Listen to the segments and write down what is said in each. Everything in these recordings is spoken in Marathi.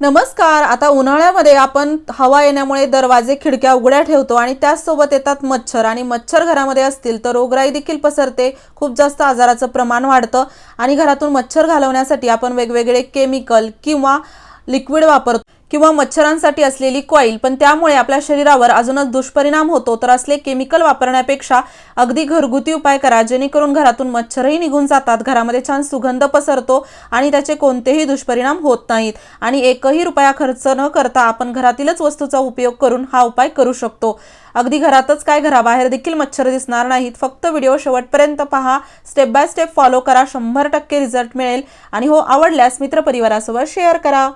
नमस्कार आता उन्हाळ्यामध्ये आपण हवा येण्यामुळे दरवाजे खिडक्या उघड्या ठेवतो आणि त्याचसोबत येतात मच्छर आणि मच्छर घरामध्ये असतील तर रोगराई देखील पसरते. खूप जास्त आजाराचं प्रमाण वाढतं आणि घरातून मच्छर घालवण्यासाठी आपण वेगवेगळे केमिकल किंवा लिक्विड वापरतो. किंवा मच्छरांसाठी असलेली कॉईल पण त्यामुळे आपल्या शरीरावर अजूनच दुष्परिणाम होतो. तर असले केमिकल वापरण्यापेक्षा अगदी घरगुती उपाय करा जेणेकरून घरातून मच्छरही निघून जातात. घरामध्ये छान सुगंध पसरतो आणि त्याचे कोणतेही दुष्परिणाम होत नाहीत. आणि एकही रुपया खर्च न करता आपण घरातीलच वस्तूचा उपयोग करून हा उपाय करू शकतो. अगदी घरातच काय घराबाहेर देखील मच्छर दिसणार नाहीत. फक्त व्हिडिओ शेवटपर्यंत पहा. स्टेप बाय स्टेप फॉलो करा. शंभर टक्के रिझल्ट मिळेल. आणि हो आवडल्यास मित्रपरिवारासोबत शेअर करा.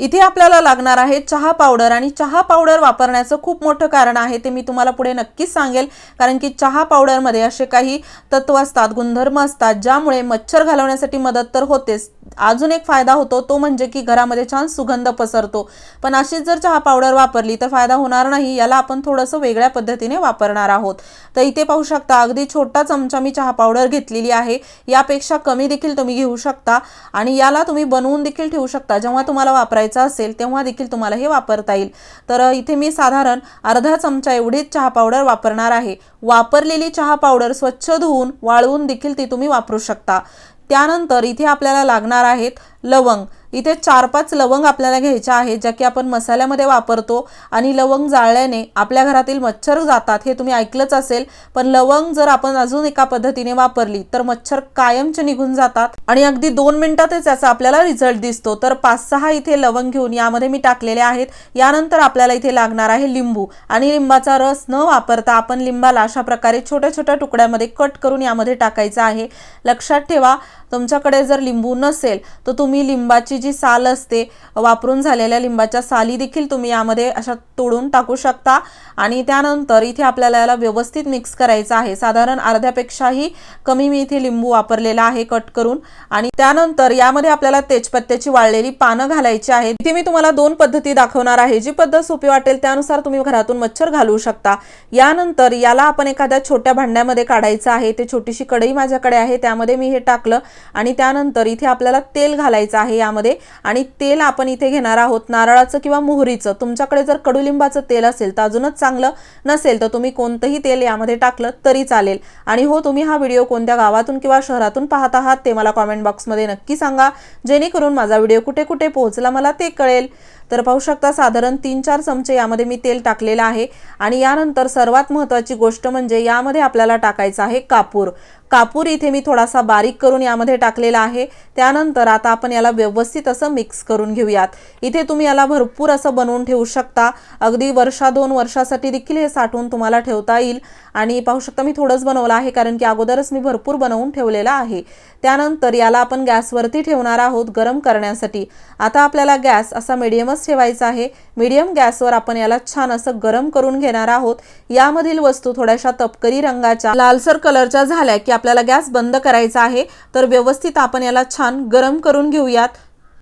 इथे आपल्याला लागणार आहे चहा पावडर आणि चहा पावडर वापरण्याचं खूप मोठं कारण आहे ते मी तुम्हाला पुढे नक्कीच सांगेल. कारण की चहा पावडरमध्ये असे काही तत्व असतात गुणधर्म असतात ज्यामुळे मच्छर घालवण्यासाठी मदत तर होतेच. अजून एक फायदा होतो तो म्हणजे की घरामध्ये छान सुगंध पसरतो. पण अशीच जर चहा पावडर वापरली तर फायदा होणार नाही याला आपण थोडंसं वेगळ्या पद्धतीने वापरणार आहोत. तर इथे पाहू शकता अगदी छोटा चमचा मी चहा पावडर घेतलेली आहे. यापेक्षा कमी देखील तुम्ही घेऊ शकता आणि याला तुम्ही बनवून देखील ठेवू शकता. जेव्हा तुम्हाला वापरायचं असेल तेव्हा देखील तुम्हाला हे वापरता येईल. तर इथे मी साधारण अर्धा चमचा एवढीच चहा पावडर वापरणार आहे. वापरलेली चहा पावडर स्वच्छ धुवून वाळवून देखील ती तुम्ही वापरू शकता. त्यानंतर इथे आपल्याला लागणार आहेत लवंग. इथे चार पाच लवंग आपल्याला घ्यायच्या आहेत ज्या की आपण मसाल्यामध्ये वापरतो आणि लवंग जाळल्याने आपल्या घरातील मच्छर जातात हे तुम्ही ऐकलंच असेल. पण लवंग जर आपण अजून एका पद्धतीने वापरली तर मच्छर कायमचे निघून जातात आणि अगदी दोन मिनिटातच याचा आपल्याला रिझल्ट दिसतो. तर पाच सहा इथे लवंग घेऊन यामध्ये मी टाकलेले आहेत. यानंतर आपल्याला इथे लागणार आहे लिंबू आणि लिंबाचा रस न वापरता आपण लिंबाला अशा प्रकारे छोट्या छोट्या तुकड्यामध्ये कट करून यामध्ये टाकायचं आहे. लक्षात ठेवा तुमच्याकडे जर लिंबू नसेल तर तुम्ही लिंबाची जी साल असते वापरून झालेल्या लिंबाच्या साली देखील तुम्ही यामध्ये अशा तोडून टाकू शकता. आणि त्यानंतर इथे आपल्याला याला व्यवस्थित मिक्स करायचं आहे. साधारण अर्ध्यापेक्षाही कमी मी इथे लिंबू वापरलेला आहे कट करून. आणि त्यानंतर यामध्ये आपल्याला तेजपत्त्याची वाळलेली पानं घालायची आहेत. इथे मी तुम्हाला दोन पद्धती दाखवणार आहे. जी पद्धत सोपी वाटेल त्यानुसार तुम्ही घरातून मच्छर घालू शकता. यानंतर याला आपण एखाद्या छोट्या भांड्यामध्ये काढायचं आहे. ते छोटीशी कढई माझ्याकडे आहे. त्यामध्ये मी हे टाकलं. आणि त्यानंतर इथे आपल्याला तेल घालायचं आहे. यामध्ये आणि तेल आपण इथे घेणार आहोत नारळाचं किंवा मोहरीचं. तुमच्याकडे जर कडुलिंबाचं तेल असेल तर अजूनच चांगलं नसेल तर तुम्ही कोणतंही तेल यामध्ये टाकलं तरी चालेल. आणि हो तुम्ही हा व्हिडिओ कोणत्या गावातून किंवा शहरातून पाहत आहात ते मला कॉमेंट बॉक्समध्ये नक्की सांगा. जेणेकरून माझा व्हिडिओ कुठे कुठे पोहोचला मला ते कळेल. तर पाहू शकता साधारण तीन चार चमचे यामध्ये मी तेल टाकलेलं आहे. आणि यानंतर सर्वात महत्त्वाची गोष्ट म्हणजे यामध्ये आपल्याला टाकायचं आहे कापूर. कापूर इथे मी थोडासा बारीक करून यामध्ये टाकलेला आहे. त्यानंतर आता आपण याला व्यवस्थित असं मिक्स करून घेऊयात. इथे तुम्ही याला भरपूर असं बनवून ठेवू शकता. अगदी वर्षा दोन वर्षासाठी देखील हे साठवून तुम्हाला ठेवता येईल. आणि पाहू शकता मी थोडंच बनवलं आहे कारण की अगोदरच मी भरपूर बनवून ठेवलेलं आहे. त्यानंतर याला आपण गॅसवरती ठेवणार आहोत गरम करण्यासाठी. आता आपल्याला गॅस असा मिडियमच ठेवायचा आहे. मिडियम गॅसवर आपण याला छान असं गरम करून घेणार आहोत. यामधील वस्तू थोड्याशा तपकरी रंगाच्या लालसर कलरच्या झाल्या की आपल्याला गॅस बंद करायचा आहे तर व्यवस्थित आपण याला छान गरम करून घेऊयात.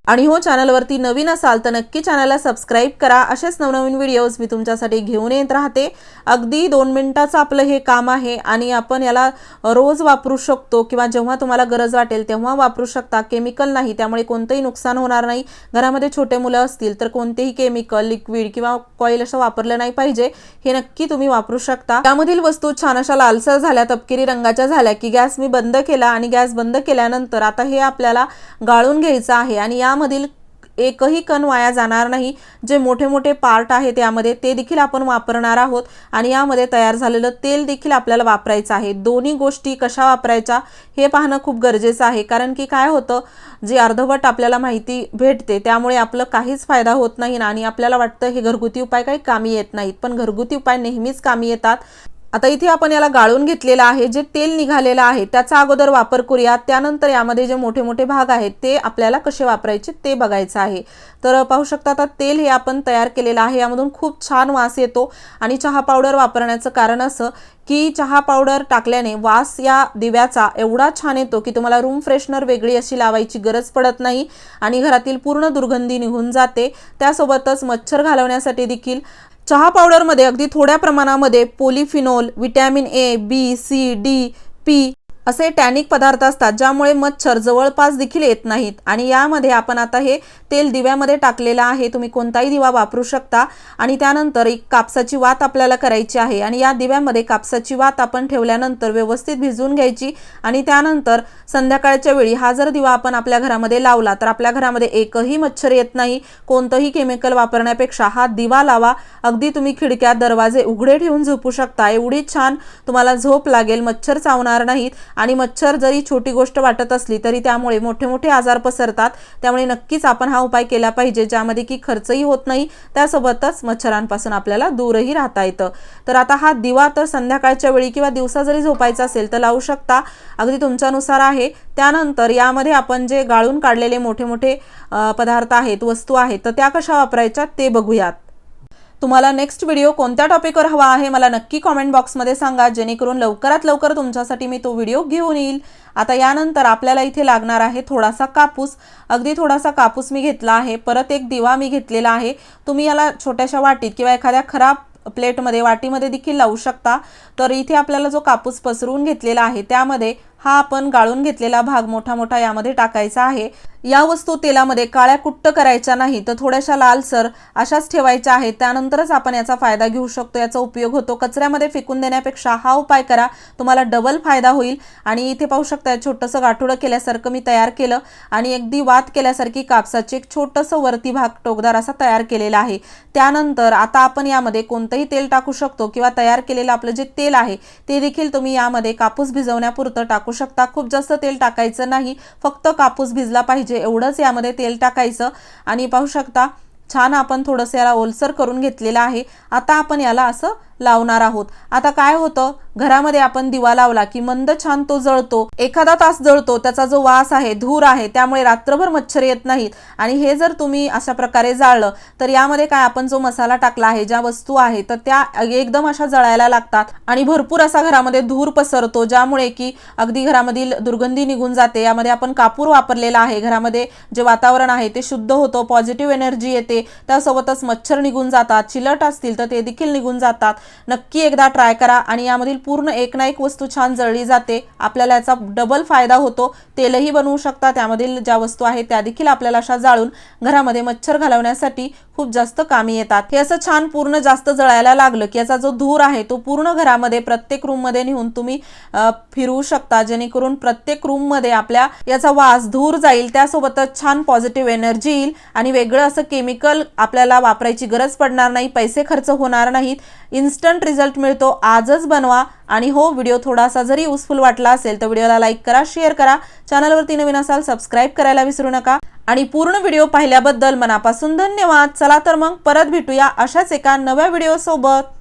आणि हो चॅनलवरती नवीन असाल तर नक्की चॅनलला सबस्क्राईब करा. असेच नवनवीन व्हिडिओज मी तुमच्यासाठी घेऊन येत राहते. अगदी दोन मिनटाचं आपलं हे काम आहे आणि आपण याला रोज वापरू शकतो किंवा जेव्हा तुम्हाला गरज वाटेल तेव्हा वापरू शकता. केमिकल नाही त्यामुळे कोणतंही नुकसान होणार नाही. घरामध्ये छोटे मुलं असतील तर कोणतेही केमिकल लिक्विड किंवा कॉईल असं वापरलं नाही पाहिजे. हे नक्की तुम्ही वापरू शकता. त्यामधील वस्तू छान अशा लालसर झाल्या तपकिरी रंगाच्या झाल्या की गॅस मी बंद केला आणि गॅस बंद केल्यानंतर आता हे आपल्याला गाळून घ्यायचं आहे आणि या त्यामधील एकही कण वाया जाणार नाही. जे मोठे मोठे पार्ट आहे त्यामध्ये ते देखील आपण वापरणार आहोत. आणि यामध्ये तयार झालेलं तेल देखील आपल्याला वापरायचं आहे. दोन्ही गोष्टी कशा वापरायच्या हे पाहणं खूप गरजेचं आहे. कारण की काय होतं जे अर्धवट आपल्याला माहिती भेटते त्यामुळे आपलं काहीच फायदा होत नाही आणि आपल्याला वाटतं हे घरगुती उपाय काही कामी येत नाहीत. पण घरगुती उपाय नेहमीच कामी येतात. आता इथे आपण याला गाळून घेतलेलं आहे जे तेल निघालेलं आहे त्याचा अगोदर वापर करूया. त्यानंतर यामध्ये जे मोठे मोठे भाग आहेत ते आपल्याला कसे वापरायचे ते बघायचं आहे. तर पाहू शकता आता तेल हे आपण तयार केलेलं आहे. यामधून खूप छान वास येतो आणि चहा पावडर वापरण्याचं कारण असं की चहा पावडर टाकल्याने वास या दिव्याचा एवढा छान येतो की तुम्हाला रूम फ्रेशनर वेगळी अशी लावायची गरज पडत नाही आणि घरातील पूर्ण दुर्गंधी निघून जाते. त्यासोबतच मच्छर घालवण्यासाठी देखील चहा पावडरमध्ये अगदी थोड्या प्रमाणामध्ये polyphenol vitamin A B C D P असे टॅनिक पदार्थ असतात ज्यामुळे मच्छर जवळपास देखील येत नाहीत. आणि यामध्ये आपण आता हे तेल दिव्यामध्ये टाकलेलं आहे. तुम्ही कोणताही दिवा वापरू शकता. आणि त्यानंतर एक कापसाची वात आपल्याला करायची आहे. आणि या दिव्यामध्ये कापसाची वात आपण ठेवल्यानंतर व्यवस्थित भिजवून घ्यायची. आणि त्यानंतर संध्याकाळच्या वेळी हा जर दिवा आपण आपल्या घरामध्ये लावला तर आपल्या घरामध्ये एकही मच्छर येत नाही. कोणतंही केमिकल वापरण्यापेक्षा हा दिवा लावा. अगदी तुम्ही खिडक्या दरवाजे उघडे ठेवून झोपू शकता. एवढी छान तुम्हाला झोप लागेल. मच्छर चावणार नाहीत. आणि मच्छर जरी छोटी गोष्ट वाटत असली तरी त्यामुळे मोठे मोठे आजार पसरतात. त्यामुळे नक्कीच आपण हा उपाय केला पाहिजे ज्यामध्ये की खर्चही होत नाही त्यासोबतच मच्छरांपासून आपल्याला दूरही राहता येतं. तर आता हा दिवा तर संध्याकाळच्या वेळी किंवा दिवसा जरी झोपायचा असेल तर लावू शकता. अगदी तुमच्यानुसार आहे. त्यानंतर यामध्ये आपण जे गाळून काढलेले मोठे मोठे पदार्थ आहेत वस्तू आहेत तर त्या कशा वापरायच्या ते बघूयात. तुम्हाला नेक्स्ट व्हिडिओ कोणत्या टॉपिकवर हवा आहे मला नक्की कॉमेंट बॉक्समध्ये सांगा. जेणेकरून लवकरात लवकर तुमच्यासाठी मी तो व्हिडिओ घेऊन येईल. आता यानंतर आपल्याला इथे लागणार आहे थोडासा कापूस. अगदी थोडासा कापूस मी घेतला आहे. परत एक दिवा मी घेतलेला आहे. तुम्ही याला छोट्याशा वाटीत किंवा एखाद्या खराब प्लेटमध्ये वाटीमध्ये देखील लावू शकता. तर इथे आपल्याला जो कापूस पसरवून घेतलेला आहे त्यामध्ये हा आपण गाळून घेतलेला भाग मोठा मोठा यामध्ये टाकायचा आहे. या वस्तू तेलामध्ये काळ्या कुट्ट करायच्या नाही तर थोड्याशा लालसर अशाच ठेवायच्या आहेत. त्यानंतरच आपण याचा फायदा घेऊ शकतो. याचा उपयोग होतो. कचऱ्यामध्ये फेकून देण्यापेक्षा हा उपाय करा. तुम्हाला डबल फायदा होईल. आणि इथे पाहू शकता छोटंसं गाठोडं केल्यासारखं मी तयार केलं. आणि अगदी वात केल्यासारखी कापसाची एक छोटंसं वरती भाग टोकदार असा तयार केलेला आहे. त्यानंतर आता आपण यामध्ये कोणतंही तेल टाकू शकतो किंवा तयार केलेलं आपलं जे तेल आहे ते देखील तुम्ही यामध्ये कापूस भिजवण्यापुरतं टाकू टाकू शकता. खूप जास्त तेल टाकायचं नाही. फक्त कापूस भिजला पाहिजे. एवढंच यामध्ये तेल टाकायचं. आणि पाहू शकता छान आपण थोडंसं याला ओलसर करून घेतलेलं आहे. आता आपण याला असं लावणार आहोत. आता काय होतं? घरामध्ये आपण दिवा लावला की मंद छान तो जळतो एखादा तास जळतो त्याचा जो वास आहे धूर आहे त्यामुळे रात्रभर मच्छर येत नाहीत. आणि हे जर तुम्ही अशा प्रकारे जाळलं तर यामध्ये काय आपण जो मसाला टाकला आहे ज्या वस्तू आहे तर त्या एकदम अशा जळायला लागतात. आणि भरपूर असा घरामध्ये धूर पसरतो ज्यामुळे की अगदी घरामधील दुर्गंधी निघून जाते. यामध्ये आपण कापूर वापरलेला आहे. घरामध्ये जे वातावरण आहे ते शुद्ध होतं पॉझिटिव्ह एनर्जी येते. त्यासोबतच मच्छर निघून जातात चिलट असतील तर ते देखील निघून जातात. नक्की एकदा ट्राय करा. आणि यामधील पूर्ण एक ना एक वस्तू छान जळली जाते. आपल्याला याचा डबल फायदा होतो. तेलही बनवू शकता. त्यामधील ज्या वस्तू आहेत त्या देखील आपल्याला अशा जाळून घरामध्ये मच्छर घालवण्यासाठी खूप जास्त कामी येतात. हे असं छान पूर्ण जास्त जळायला लागलं की याचा जो धूर आहे तो पूर्ण घरामध्ये प्रत्येक रूममध्ये नेऊन तुम्ही फिरवू शकता. जेणेकरून प्रत्येक रूममध्ये आपल्या याचा वास धूर जाईल. त्यासोबतच छान पॉझिटिव्ह एनर्जी येईल आणि वेगळं असं केमिकल आपल्याला वापरायची गरज पडणार नाही. पैसे खर्च होणार नाहीत. इन्स्टंट रिझल्ट मिळतो. आजच बनवा. आणि हो व्हिडिओ थोडासा जरी युजफुल वाटला असेल तर व्हिडिओला लाईक करा शेअर करा. चॅनलवरती नवीन असाल सबस्क्राईब करायला विसरू नका. आणि पूर्ण व्हिडिओ पाहिल्याबद्दल मनापासून धन्यवाद. चला तर मग परत भेटूया अशाच एका नव्या व्हिडिओसोबत.